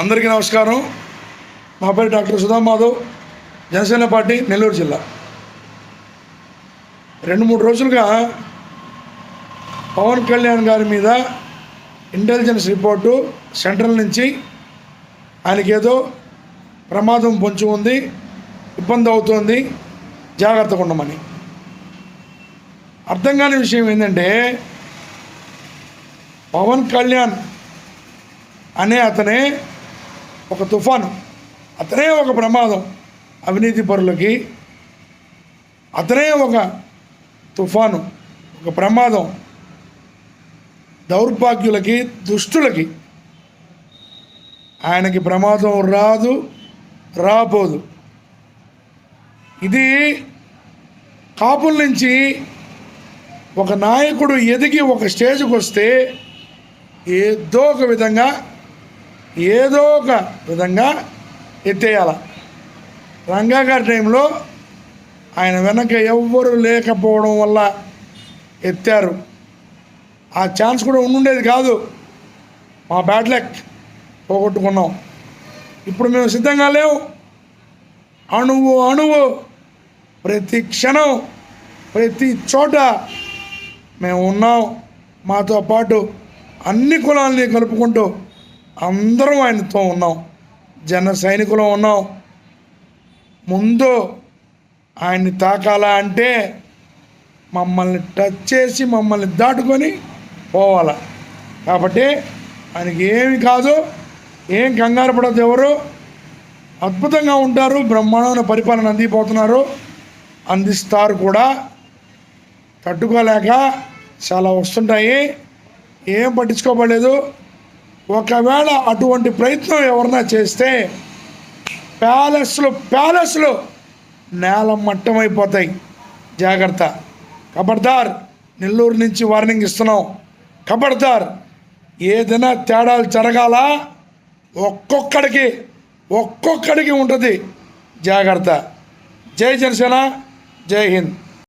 అందరికీ నమస్కారం. మా పేరు డాక్టర్ సుధా మాధవ్. జనసేన పార్టీ నెల్లూరు జిల్లా. రెండు మూడు రోజులుగా పవన్ కళ్యాణ్ గారి మీద ఇంటెలిజెన్స్ రిపోర్టు సెంట్రల్ నుంచి ఆయనకి ఏదో ప్రమాదం పొంచి ఉంది ఇబ్బంది అవుతుంది జాగ్రత్తగా ఉండమని. అర్థం కాని విషయం ఏంటంటే పవన్ కళ్యాణ్ అనే అతనే ఒక తుఫాను అతనే ఒక ప్రమాదం. అవినీతి పరులకి అతనే ఒక తుఫాను ఒక ప్రమాదం. దౌర్భాగ్యులకి దుష్టులకి ఆయనకి ప్రమాదం రాదు రాబోదు. ఇది కాపుల నుంచి ఒక నాయకుడు ఎదిగి ఒక స్టేజ్కి వస్తే ఏదో ఒక విధంగా ఏదో ఒక విధంగా ఎత్తేయాల. రంగా గారి టైంలో ఆయన వెనక ఎవ్వరు లేకపోవడం వల్ల ఎత్తారు. ఆ ఛాన్స్ కూడా ఉండుండేది కాదు. మా బ్యాడ్ లక్ పోగొట్టుకున్నాం. ఇప్పుడు మేము సిద్ధంగా లేవు. అణువు అణువు. ప్రతి క్షణం ప్రతి చోట మేము ఉన్నాం. మాతో పాటు అన్ని కులాలని కలుపుకుంటూ అందరం ఆయనతో ఉన్నాం. జన సైనికులు ఉన్నాం. ముందు ఆయన్ని తాకాలా అంటే మమ్మల్ని టచ్ చేసి మమ్మల్ని దాటుకొని పోవాల. కాబట్టి ఆయనకి ఏమి కాదు ఏం కంగారు పడద్దు ఎవరు. అద్భుతంగా ఉంటారు బ్రహ్మాండమైన పరిపాలన అందిపోతున్నారు. అందిస్తారు కూడా. తట్టుకోలేక చాలా వస్తుంటాయి. ఏం పట్టించుకోబడలేదు. ఒకవేళ అటువంటి ప్రయత్నం ఎవరన్నా చేస్తే ప్యాలెస్లు ప్యాలెస్లు నేల మట్టమైపోతాయి. జాగ్రత్త. కబడ్దార్ నెల్లూరు నుంచి వార్నింగ్ ఇస్తున్నాం. కబడ్దార్ ఏదైనా తేడాలు జరగాల? ఒక్కొక్కడికి ఒక్కొక్కడికి ఉంటుంది. జాగ్రత్త. జై జనసేన జై హింద్.